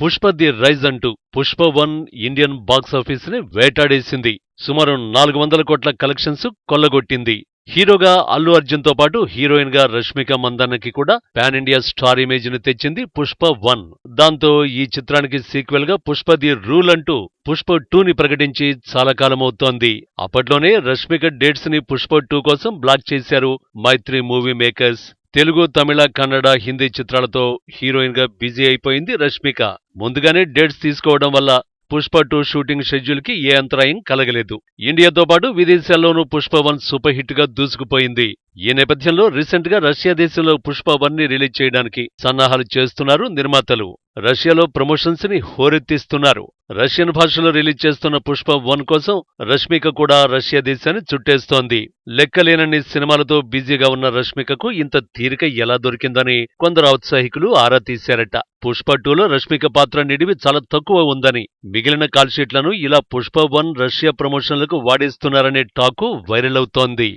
Pushpa the rise అంటూ Pushpa one Indian box ఆఫీస్ని వేటాడేసింది. సుమారు నాలుగు వందల కోట్ల కలెక్షన్స్ కొల్లగొట్టింది. హీరోగా అల్లు అర్జున్తో పాటు హీరోయిన్గా రష్మిక మందన్నకి కూడా పాన్ ఇండియా స్టార్ ఇమేజ్ని తెచ్చింది పుష్ప వన్. దాంతో ఈ చిత్రానికి సీక్వెల్గా పుష్ప ది రూల్ అంటూ పుష్ప టూ ని ప్రకటించి చాలా కాలమవుతోంది అప్పట్లోనే రష్మిక డేట్స్ని పుష్ప టూ కోసం బ్లాక్ చేశారు. మైత్రి మూవీ మేకర్స్ తెలుగు తమిళ కన్నడ హిందీ చిత్రాలతో హీరోయిన్గా బిజీ అయిపోయింది రష్మిక. ముందుగానే డేట్స్ తీసుకోవడం వల్ల పుష్ప టూ షూటింగ్ షెడ్యూల్కి ఏ అంతరాయం కలగలేదు. ఇండియాతో పాటు విదేశాల్లోనూ పుష్ప వన్ సూపర్ హిట్గా దూసుకుపోయింది. ఈ నేపథ్యంలో రీసెంట్గా రష్యా దేశంలో పుష్ప వన్ని రిలీజ్ చేయడానికి సన్నాహాలు చేస్తున్నారు నిర్మాతలు. రష్యాలో ప్రమోషన్స్ని హోరెత్తిస్తున్నారు. రష్యన్ భాషలో రిలీజ్ చేస్తున్న పుష్ప వన్ కోసం రష్మిక కూడా రష్యా దేశాన్ని చుట్టేస్తోంది. లెక్కలేనన్ని సినిమాలతో బిజీగా ఉన్న రష్మికకు ఇంత తీరిక ఎలా దొరికిందని కొందరు ఔత్సాహికులు ఆరా తీశారట. పుష్ప టూలో రష్మిక పాత్ర నిడివి చాలా తక్కువ ఉందని మిగిలిన కాల్షీట్లను ఇలా పుష్ప వన్ రష్యా ప్రమోషన్లకు వాడేస్తున్నారనే టాకు వైరల్ అవుతోంది.